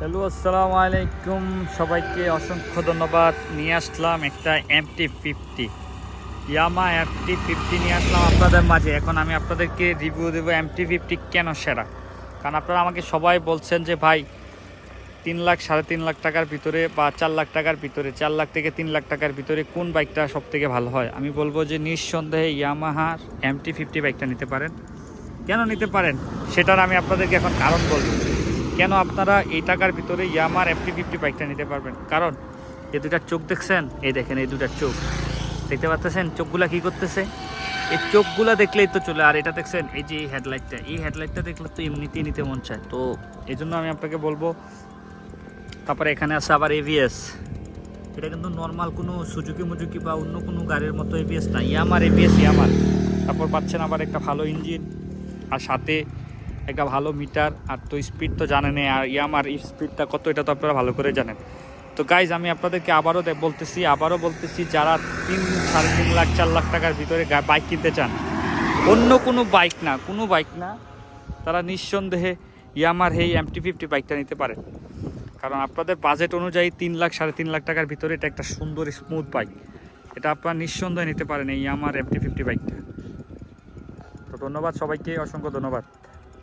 Hello, আসসালামু আলাইকুম। সবাইকে অসংখ্য ধন্যবাদ। নিয়ে আসলাম একটা MT fifty Yamaha MT fifty নিয়ে আসলাম আপনাদের মাঝে। এখন আমি আপনাদেরকে রিভিউ দেবো এমটি ফিফটি কেন সেরা? কারণ আপনারা আমাকে সবাই বলছেন যে, ভাই, তিন লাখ, সাড়ে তিন লাখ টাকার ভিতরে বা চার লাখ টাকার ভিতরে, চার লাখ থেকে তিন লাখ টাকার ভিতরে কোন বাইকটা সব থেকে ভালো হয়? আমি বলব যে, নিঃসন্দেহে ইয়ামাহার এমটি ফিফটি বাইকটা নিতে পারেন। কেন নিতে পারেন? সেটার আমি আপনাদেরকে এখন কারণ বলব। কেন আপনারা এই টাকার ভিতরে ইয়ামার এফটি ফিফটি বাইকটা নিতে পারবেন? কারণ এই দুটার চোখ দেখছেন? এই দেখেন, এই দুটার চোখ। দেখতে পাচ্ছেন? চোখগুলা কি করতেছে? এই চোখগুলা দেখলেই তো চলে। আর এটা দেখছেন, এই যে এই হেডলাইটটা এই হেডলাইটটা দেখলে তো এমনিতেই নিতে মন চায়। তো এই জন্য আমি আপনাকে বলব, তারপরে এখানে আছে আবার এভিএস এটা কিন্তু নর্মাল কোনো সুজুকি মুজুকি বা অন্য কোনো গাড়ির মতো এভিএস না। ইয়ামার এভিএস ইয়ামার তারপর পাচ্ছেন আবার একটা ভালো ইঞ্জিন আর সাথে একটা ভালো মিটার আর তো স্পিড তো জানেনই আর ইয়ামার স্পিডটা কত, এটা তো আপনারা ভালো করে জানেন। তো গাইজ আমি আপনাদেরকে আবারও বলতেছি আবারও বলতেছি, যারা তিন, সাড়ে তিন লাখ, চার লাখ টাকার ভিতরে বাইক কিনতে চান, অন্য কোনো বাইক না, কোনো বাইক না, তারা নিঃসন্দেহে ইয়ামার এই এমটি ফিফটি বাইকটা নিতে পারে কারণ আপনাদের বাজেট অনুযায়ী তিন লাখ, সাড়ে তিন লাখ টাকার ভিতরে এটা একটা সুন্দর স্মুথ বাইক এটা আপনারা নিঃসন্দেহে নিতে পারেন এই ইয়ামার এমটি ফিফটি বাইকটা তো ধন্যবাদ সবাইকে, অসংখ্য ধন্যবাদ।